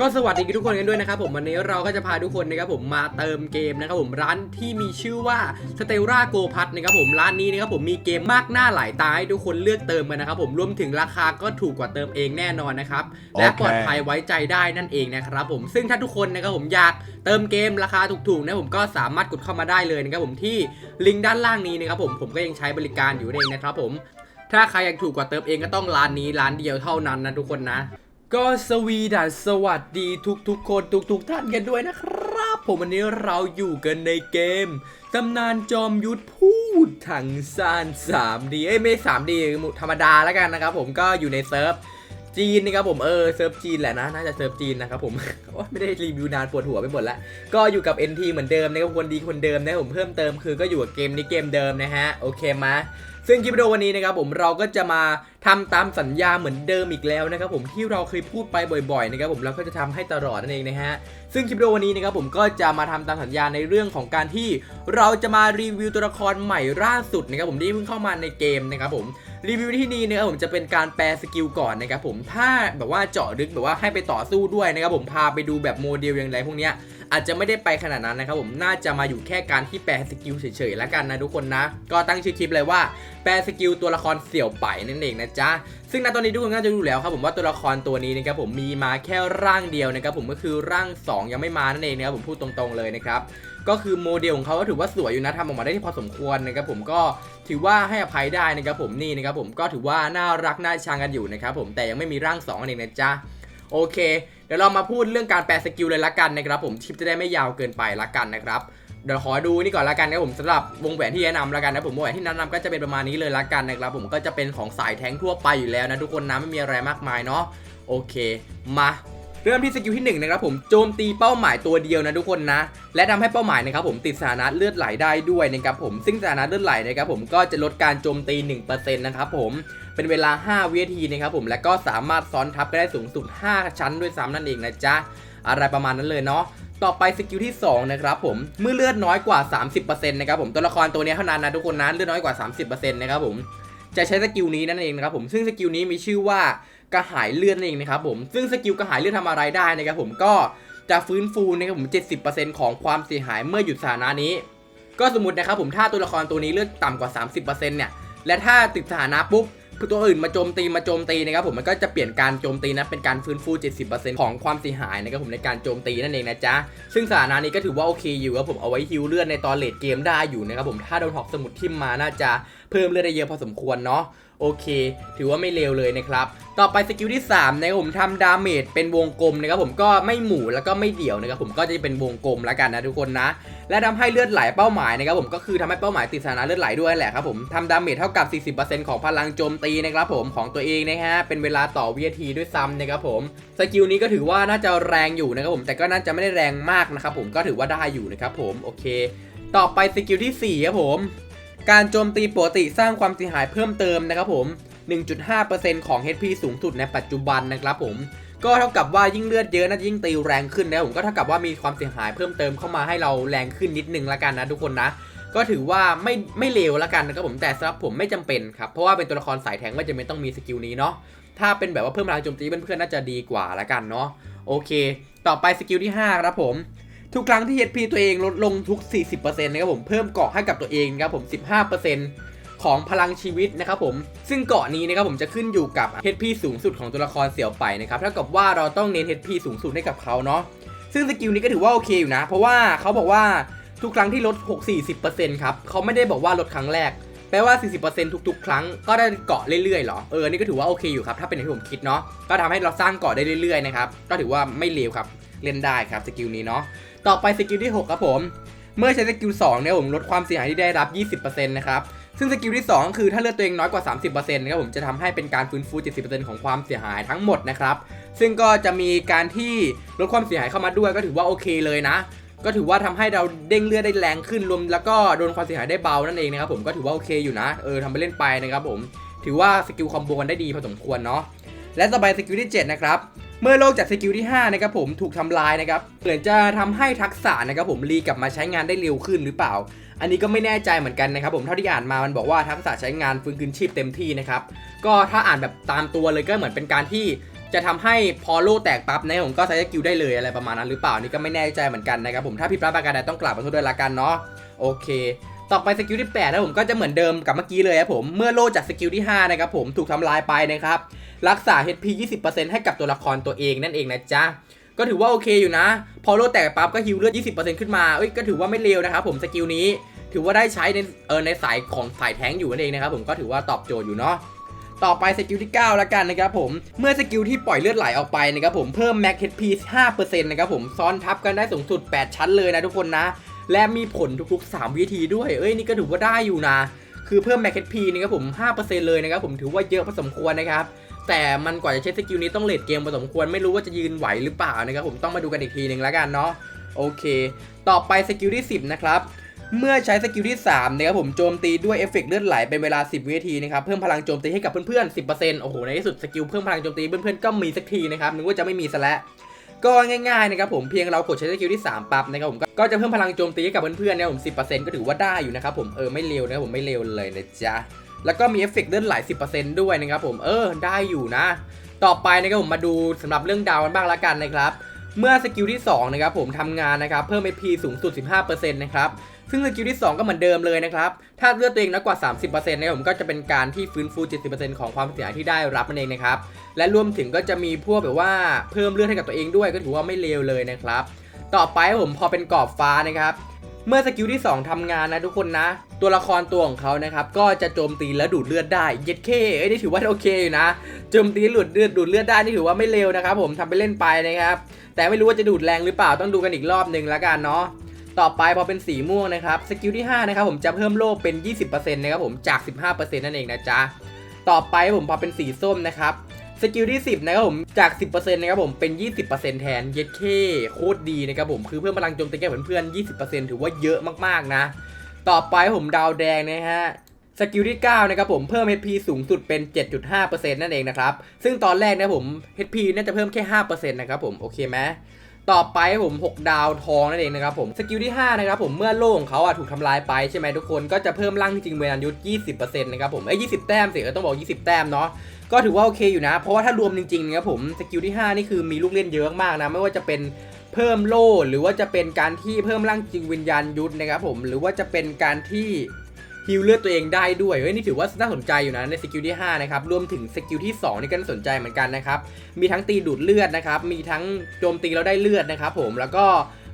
ก็สวัสดีทุกคนกันด้วยนะครับผมวันนี้เราก็จะพาทุกคนนะครับผมมาเติมเกมนะครับผมร้านที่มีชื่อว่า s t e l l a Go p a s นะครับผมร้านนี้นะครับผมมีเกมมากหน้าหลายตาให้ทุกคนเลือกเติมกันนะครับผมรวมถึงราคาก็ถูกกว่าเติมเองแน่นอนนะครับและโอเคปลอดภัยไว้ใจได้นั่นเองนะครับผมซึ่งถ้าทุกคนนะครับผมอยากเติมเกมราคาถูกๆนะผมก็สามารถกดเข้ามาได้เลยนะครับผมที่ลิงก์ด้านล่างนี้นะครับผมผมก็ยังใช้บริการอยู่นั่นเองนะครับผมถ้าใครอยากถูกกว่าเติมเองก็ต้องร้านนี้ร้านเดียวเท่านั้นนะทุกคนนะ ก็สวีดัสสวัสดีทุกๆคนทุกๆท่านกันด้วยนะครับ ผมวันนี้เราอยู่กันในเกมตำนานจอมยุทธพูดถังซาน 3D เอ้ยไม่ 3D ธรรมดาแล้วกันนะครับผมก็อยู่ในเซิร์ฟจีนนะครับผมเออเซิร์ฟจีนแหละนะน่าจะเซิร์ฟจีนนะครับผมไม่ได้รีวิวนานปวดหัวไปหมดแล้วก็อยู่กับ NT เหมือนเดิมนะครับคนดีคนเดิมนะผมเพิ่มเติมคือก็อยู่กับเกมนี้เกมเดิมนะฮะโอเคมาซึ่งคลิปวิดีโอวันนี้นะครับผมเราก็จะมา ทำตามสัญญาเหมือนเดิมอีกแล้วนะครับผมที่เราเคยพูดไปบ่อยๆนะครับผมเราก็จะทำให้ตลอดนั่นเองนะฮะซึ่งคลิปวิดีโอวันนี้นะครับผมก็จะมาทำตามสัญญาในเรื่องของการที่เราจะมารีวิวตัวละครใหม่ล่าสุดนะครับผมที่เพิ่งเข้ามาในเกมนะครับผมรีวิวที่นี่นะครับผมจะเป็นการแปลสกิลก่อนนะครับผมถ้าแบบว่าเจาะลึกแบบว่าให้ไปต่อสู้ด้วยนะครับผมพาไปดูแบบโมเดลอย่างไรพวกเนี้ยอาจจะไม่ได้ไปขนาดนั้นนะครับผมน่าจะมาอยู่แค่การที่แปลสกิลเฉยๆแล้วกันนะทุกคนนะ ก็ตั้งชื่อคลิปเลยว่าแปลสกิลตัวละครเสี่ยวไปนั่นเองนะจ๊ะ ซึ่งณตอนนี้ทุกคนก็จะรู้แล้วครับผมว่าตัวละครตัวนี้นะครับผมมีมาแค่ร่างเดียวนะครับผมก็คือร่าง 2 ยังไม่มานั่นเองนะครับผมพูดตรงๆเลยนะครับก็คือโมเดลของเขาก็ถือว่าสวยอยู่นะทำออกมาได้ที่พอสมควรนะครับผมก็ถือว่าให้อภัยได้นะครับผมนี่นะครับผมก็ถือว่าน่ารักน่าชังกันอยู่นะครับผมแต่ยังไม่มีร่าง2นั่นเองนะจ๊ะโอเค เดี๋ยวเรามาพูดเรื่องการแปลสกิลเลยละกันนะครับผมคลิปจะได้ไม่ยาวเกินไปละกันนะครับ เดี๋ยวขอดูนี่ก่อนละกันนะผมสำหรับวงแหวนที่แนะนำละกันนะผมวงแหวนที่แนะนำก็จะเป็นประมาณนี้เลยละกันนะครับผมก็จะเป็นของสายแท้งทั่วไปอยู่แล้วนะทุกคนนะไม่มีอะไรมากมายเนาะโอเค มาเริ่มที่สกิลที่หนึ่งนะครับผมโจมตีเป้าหมายตัวเดียวนะทุกคนนะ และทำให้เป้าหมายนะครับผมติดสถานะเลือดไหลได้ด้วยนะครับผมซึ่งสถานะเลือดไหลนะครับผมก็จะลดการโจมตี 1%นะครับผมเป็นเวลา 5 วินาทีนะครับผมและก็สามารถซ้อนทับก็ได้สูงสุด 5 ชั้นด้วยซ้ำนั่นเองนะจ๊ะอะไรประมาณนั้นเลยเนาะ ต่อไปสกิลที่ 2 นะครับผมเมื่อเลือดน้อยกว่า 30%นะครับผมตัวละครตัวนี้เท่านั้นนะทุกคนนะเลือดน้อยกว่า 30%นะครับผมจะใช้สกิลนี้นั่นเองนะครับผมซึ่งสกิลนี้มีชื่อว่ากระหายเลือดนั่นเองนะครับผมซึ่งสกิลกระหายเลือดทำอะไรได้นะครับผมก็จะฟื้นฟูนะครับผม70%ของความเสียหายเมื่อหยุดสถานะนี้ ก็สมมตินะครับผมถ้าตัวละครตัวนี้เลือดต่ำกว่า 30%เนี่ยและถ้าติดสถานะปุ๊บ คือตัวอื่นมาโจมตีมาโจมตีนะครับผมมันก็จะเปลี่ยนการโจมตีนะเป็นการฟื้นฟู 70%ของความเสียหายนะครับผมในการโจมตีนั่นเองนะจ๊ะซึ่งสถานะนี้ก็ถือว่าโอเคอยู่ครับผมเอาไว้ฮิวเลือดในตอนเลดเกมได้อยู่นะครับผมถ้าโดนหอกสมุดทิ่มมาน่าจะเพิ่มเลือดได้เยอะพอสมควรเนาะ โอเค ถือว่าไม่เลวเลยนะครับต่อไปสกิลที่3นะครับผมทำดาเมจเป็นวงกลมนะครับผมก็ไม่หมู่แล้วก็ไม่เดี่ยวนะครับผมก็จะเป็นวงกลมแล้วกันนะทุกคนนะ และทำให้เลือดไหลเป้าหมายนะครับผมก็คือทำให้เป้าหมายติดสถานะเลือดไหลด้วยแหละครับผมทำดาเมจเท่ากับ 40%ของพลังโจมตีนะครับผมของตัวเองนะฮะเป็นเวลาต่อวินาทีด้วยซ้ำนะครับผมสกิลนี้ก็ถือว่าน่าจะแรงอยู่นะครับผมแต่ก็น่าจะไม่ได้แรงมากนะครับผมก็ถือว่าได้อยู่นะครับผมโอเค ต่อไปสกิลที่4ครับผม การโจมตีปกติสร้างความเสียหายเพิ่มเติมนะครับผม 1.5%ของ HP สูงสุดในปัจจุบันนะครับผม ก็เท่ากับว่ายิ่งเลือดเยอะน่าจะยิ่งตีแรงขึ้นนะผมก็เท่ากับว่ามีความเสียหายเพิ่มเติมเข้ามาให้เราแรงขึ้นนิดนึงละกันนะทุกคนนะ ก็ถือว่าไม่ไม่เลวละกันนะครับผมแต่สำหรับผมไม่จำเป็นครับเพราะว่าเป็นตัวละครสายแทงไม่จำเป็นต้องมีสกิลนี้เนาะถ้าเป็นแบบว่าเพิ่มพลังโจมตีเพื่อนๆน่าจะดีกว่าละกันเนาะโอเค ต่อไปสกิลที่5ครับผม ทุกครั้งที่ HP ตัวเองลดลงทุก 40%นะครับผมเพิ่มเกาะให้กับตัวเองนะครับผม 15%ของพลังชีวิตนะครับผม ซึ่งเกาะนี้นะครับผมจะขึ้นอยู่กับ HP สูงสุดของตัวละครเสี่ยวไปนะครับเท่ากับว่าเราต้องเน้น HP สูงสุดให้กับเขาเนาะซึ่งสกิลนี้ก็ถือว่าโอเคอยู่นะ เพราะว่าเขาบอกว่าทุกครั้งที่ลด 6 40%ครับเขาไม่ได้บอกว่าลดครั้งแรกแปลว่า 40%ทุกๆ ครั้งก็ได้เกาะเรื่อยๆเหรอ เออ นี่ก็ถือว่าโอเคอยู่ครับ ถ้าเป็นอย่างที่ผมคิดเนาะ ก็ทำให้เราสร้างเกาะได้เรื่อยๆ นะครับ ก็ถือว่าไม่เลวครับ เล่นได้ครับสกิลนี้เนาะต่อไปสกิลที่ 6 ครับผม เมื่อใช้สกิล2เนี่ยผมลดความเสียหายที่ได้รับ 20%นะครับซึ่งสกิลที่2ก็คือถ้าเลือดตัวเองน้อยกว่า 30%นะครับผมจะทำให้เป็นการฟื้นฟู 70%ของความเสียหายทั้งหมดนะครับ ซึ่งก็จะมีการที่ลดความเสียหายเข้ามาด้วยก็ถือว่าโอเคเลยนะ ก็ถือว่าทำให้เราเด้งเลือดได้แรงขึ้นรวม แล้วก็โดนความเสียหายได้เบานั่นเองนะครับผมก็ถือว่าโอเคอยู่นะเออทำไปเล่นไปนะครับผมถือว่าสกิลคอมโบกันได้ดีพอสมควรเนาะและต่อไปสกิลที่7นะครับ เมื่อโลกจากสกิลที่5นะครับผมถูกทำลายนะครับเหมือนจะทำให้ทักษะนะครับผมรีกลับมาใช้งานได้เร็วขึ้นหรือเปล่า อันนี้ก็ไม่แน่ใจเหมือนกันนะครับผมเท่าที่อ่านมามันบอกว่าทักษะใช้งานฟื้นคืนชีพเต็มที่นะครับก็ถ้าอ่านแบบตามตัวเลยก็เหมือนเป็นการที่จะทำให้พอโล่แตกปั๊บนะครับผมก็ใช้สกิลได้เลยอะไรประมาณนั้นหรือเปล่านี่ก็ไม่แน่ใจเหมือนกันนะครับผมถ้าผิดพลาดประการใดต้องกลับมาโทษด้วยละกันเนาะโอเค ต่อไปสกิลที่8นะผมก็จะเหมือนเดิมกับเมื่อกี้เลยครับผมเมื่อโล่จากสกิลที่5นะครับผมถูกทำลายไปนะครับรักษา HP 20%ให้กับตัวละครตัวเองนั่นเองนะจ๊ะก็ถือว่าโอเคอยู่นะ พอโลแตกปั๊บก็ฮิวเลือด 20%ขึ้นมาเอ้ยก็ถือว่าไม่เลวนะครับผมสกิลนี้ถือว่าได้ใช้ในเออในสายของสายแท้งอยู่นั่นเองนะครับผมก็ถือว่าตอบโจทย์อยู่เนาะต่อไปสกิลที่ 9 แล้วกันนะครับผมเมื่อสกิลที่ปล่อยเลือดไหลออกไปนะครับผมเพิ่ม Max HP 5%นะครับผมซ้อนทับกันได้สูงสุด 8 ชั้นเลยนะทุกคนนะ และมีผลทุกๆ 3 วิธีด้วย เอ้ยนี่ก็ถือว่าได้อยู่นะ คือเพิ่ม Max HP นะครับผม 5%เลยนะครับผมถือว่าเยอะพอสมควรนะครับ แต่มันกว่าจะใช้สกิลนี้ต้องเลดเกมพอสมควรไม่รู้ว่าจะยืนไหวหรือเปล่านะครับผมต้องมาดูกันอีกทีหนึ่งแล้วกันเนาะโอเค ต่อไปสกิลที่ 10 นะครับเมื่อใช้สกิลที่3นะครับผมโจมตีด้วยเอฟเฟกต์เลือดไหลเป็นเวลา 10 วินาทีนะครับเพิ่มพลังโจมตีให้กับเพื่อนๆ 10%โอ้โหในที่สุดสกิลเพิ่มพลังโจมตีเพื่อนๆก็มีสักทีนะครับนึกว่าจะไม่มีซะแล้ว ก็ง่ายๆนะครับผมเพียงเรากดใช้สกิลที่ 3 ปั๊บนะครับผมก็จะเพิ่มพลังโจมตีให้กับเพื่อนๆนะครับผม 10%ก็ถือว่าได้อยู่นะครับผมเออไม่เร็วนะครับผมไม่เร็วเลยนะจ๊ะแล้วก็มีเอฟเฟกต์เลื่อนไหล 10%ด้วยนะครับผมเออได้อยู่นะ ต่อไปนะครับผมมาดูสำหรับเรื่องดาวกันบ้างละกันนะครับ เมื่อสกิลที่2นะครับผมทำงานนะครับเพิ่ม AP สูงสุด 15%นะครับซึ่งสกิลที่ 2 ก็เหมือนเดิมเลยนะครับ ถ้าเลือดตัวเองน้อยกว่า 30%นะครับผมก็จะเป็นการที่ฟื้นฟู 70%ของความเสียหายที่ได้รับนั่นเองนะครับ และรวมถึงก็จะมีพวกแบบว่าเพิ่มเลือดให้กับตัวเองด้วยก็ถือว่าไม่เลวเลยนะครับ ต่อไปผมพอเป็นกรอบฟ้านะครับเมื่อสกิลที่ 2ทำงานนะทุกคนนะ ตัวละครตัวของเขานะครับก็จะโจมตีและดูดเลือดได้เย็ดเคเอ้ยนี่ถือว่าโอเคอยู่นะโจมตีหลุดเลือดดูดเลือดได้นี่ถือว่าไม่เร็วนะครับผมทำไปเล่นไปนะครับ แต่ไม่รู้ว่าจะดูดแรงหรือเปล่าต้องดูกันอีกรอบหนึ่งแล้วกันเนาะต่อไปพอเป็นสีม่วงนะครับสกิลที่5นะครับผมจะเพิ่มโล่เป็น 20%นะครับผมจาก 15%นั่นเองนะจ๊ะต่อไปผมพอเป็นสีส้มนะครับ สกิลที่ 10 นะครับผมจาก 10%นะครับผมเป็น 20%แทนเย็ดเคโคตรดีนะครับผมคือเพิ่มพลังโจมตีแก่เพื่อนๆ20%ถือว่าเยอะมากๆนะ ต่อไปผมดาวแดงนะฮะสกิลที่ 9 นะครับผมเพิ่ม HP สูงสุดเป็น 7.5%นั่นเองนะครับ ซึ่งตอนแรกนะผม HP น่าจะเพิ่มแค่ 5%นะครับผม โอเคไหม ต่อไปผม 6 ดาวทองนั่นเองนะครับผมสกิลที่5นะครับผมเมื่อโล่ของเขาอะถูกทำลายไปใช่ไหมทุกคนก็จะเพิ่มร่างจริงเวลายุทธ์20%นะครับผมเอ้ย20 แต้มสิเออต้องบอก 20 แต้มเนาะก็ถือว่าโอเคอยู่นะ เพราะว่าถ้ารวมจริงๆนะครับผมสกิลที่ 5 นี่คือมีลูกเล่นเยอะมากนะ ไม่ว่าจะเป็นเพิ่มโล่หรือว่าจะเป็นการที่เพิ่มร่างจริงวิญญาณยุทธนะครับผมหรือว่าจะเป็นการที่ ฮิลเลือดตัวเองได้ด้วย เฮ้ยนี่ถือว่าน่าสนใจอยู่นะในสกิลที่ 5 นะครับ รวมถึงสกิลที่ 2 นี่ก็น่าสนใจเหมือนกันนะครับ มีทั้งตีดูดเลือดนะครับ มีทั้งโจมตีแล้วได้เลือดนะครับผมแล้วก็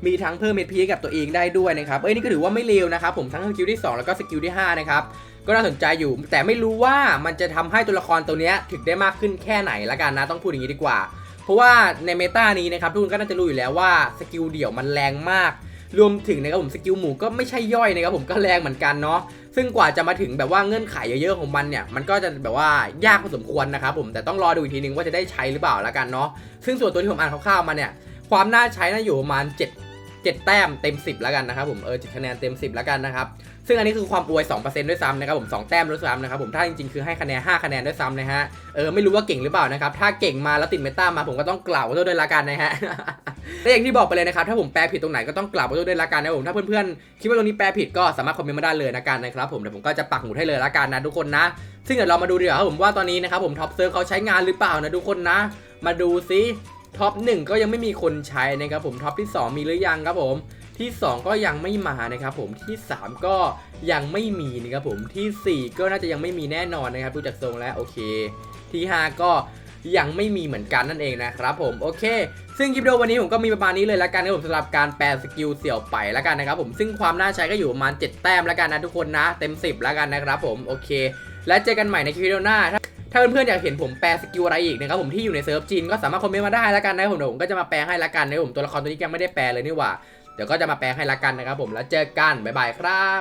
มีทั้งเพิ่มเมพีให้กับตัวเองได้ด้วยนะครับ เอ้ยนี่ก็ถือว่าไม่เลวนะครับผมทั้งสกิลที่ 2 แล้วก็สกิลที่ 5 นะครับก็น่าสนใจอยู่ แต่ไม่รู้ว่ามันจะทำให้ตัวละครตัวเนี้ยถึกได้มากขึ้นแค่ไหนละกันนะต้องพูดอย่างนี้ดีกว่า เพราะว่าในเมตานี้นะครับทุกคนก็น่าจะรู้อยู่แล้วว่าสกิลเดี่ยวมันแรงมาก รวมถึงนะครับผมสกิลหมูก็ไม่ใช่ย่อยนะครับผมก็แรงเหมือนกันเนาะ ซึ่งกว่าจะมาถึงแบบว่าเงื่อนไขเยอะๆของมันเนี่ยมันก็จะแบบว่ายากพอสมควรนะครับผมแต่ต้องรอดูอีกทีนึงว่าจะได้ใช้หรือเปล่าละกันเนาะซึ่งส่วนตัวที่ผมอ่านคร่าวๆมาเนี่ยความน่าใช้น่าอยู่ประมาณ 7 7 แต้มเต็ม 10 แล้วกันนะครับผมเออ7คะแนนเต็ม 10 แล้วกันนะครับซึ่งอันนี้คือความอวย 2%ด้วยซ้ำนะครับผม 2 แต้มด้วยซ้ำนะครับผมถ้าจริงๆ คือให้คะแนน 5 คะแนนด้วยซ้ำนะฮะเออไม่รู้ว่าเก่งหรือเปล่านะครับถ้าเก่งมาแล้วติดเมตามาผมก็ต้องกล่าวโทษด้วยละกันนะฮะ และอย่างที่บอกไปเลยนะครับถ้าผมแปลผิดตรงไหนก็ต้องกล่าวขอโทษด้วยละกันนะผมถ้าเพื่อนๆคิดว่าตรงนี้แปลผิดก็สามารถคอมเมนต์มาได้เลยละกันนะครับผมเดี๋ยวผมก็จะปักหมุดให้เลยละกันนะทุกคนนะ ซึ่งเดี๋ยวเรามาดูดีกว่าครับผมว่าตอนนี้นะครับผมท็อปเซิร์ฟเขาใช้งานหรือเปล่านะทุกคนนะ มาดูซิท็อป1ก็ยังไม่มีคนใช้นะครับผมท็อปที่ 2 มีหรือยังครับผมที่ 2 ก็ยังไม่มานะครับผมที่ 3 ก็ยังไม่มีนะครับผมที่ 4 ก็น่าจะยังไม่มีแน่นอนนะครับดูจากทรงแล้วโอเค ที่ 5 ก็ ยังไม่มีเหมือนกันนั่นเองนะครับผมโอเค ซึ่งคลิปวิดีโอวันนี้ผมก็มีประมาณนี้เลยละกันนะผมสำหรับการแปลสกิลเสี่ยวไปละกันนะครับผมซึ่งความน่าใช้ก็อยู่ประมาณ 7 แต้มละกันนะทุกคนนะเต็ม 10ละกันนะครับผมโอเค และเจอกันใหม่ในคลิปวิดีโอหน้าถ้าถ้าเพื่อนๆอยากเห็นผมแปลสกิลอะไรอีกนะครับผมที่อยู่ในเซิร์ฟจีนก็สามารถคอมเมนต์มาได้ล้วกันนะครับผมเดี๋ยวผมก็จะมาแปลให้ละกันนะผมตัวละครตัวนี้ยังไม่ได้แปลเลยนี่หว่าเดี๋ยวก็จะมาแปลให้ละกันนะครับผมแล้วเจอกันบ๊ายบายครับ